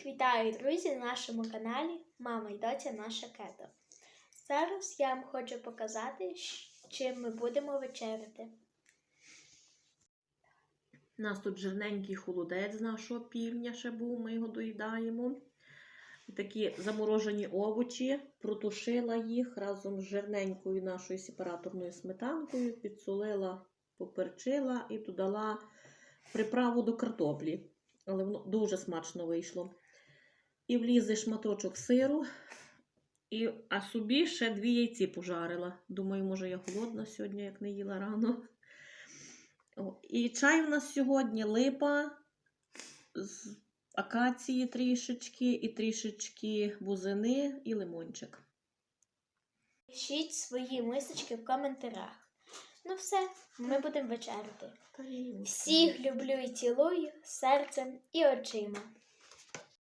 Всіх вітаю, друзі, на нашому каналі Мама і доця наша кето. Зараз я вам хочу показати, чим ми будемо вечеряти. У нас тут жирненький холодець з нашого півня ще був, ми його доїдаємо. І такі заморожені овочі, протушила їх разом з жирненькою нашою сепараторною сметанкою, підсолила, поперчила і додала приправу до картоплі. Але воно дуже смачно вийшло. І влізе шматочок сиру, і, а собі ще дві яйці пожарила. Думаю, може, я голодна сьогодні, як не їла рано. О, І чай в нас сьогодні липа з акації трішечки, і трішечки бузини і лимончик. Пишіть свої мисочки в коментарях. Ну все, ми будемо вечеряти. Всіх люблю і цілую серцем і очима.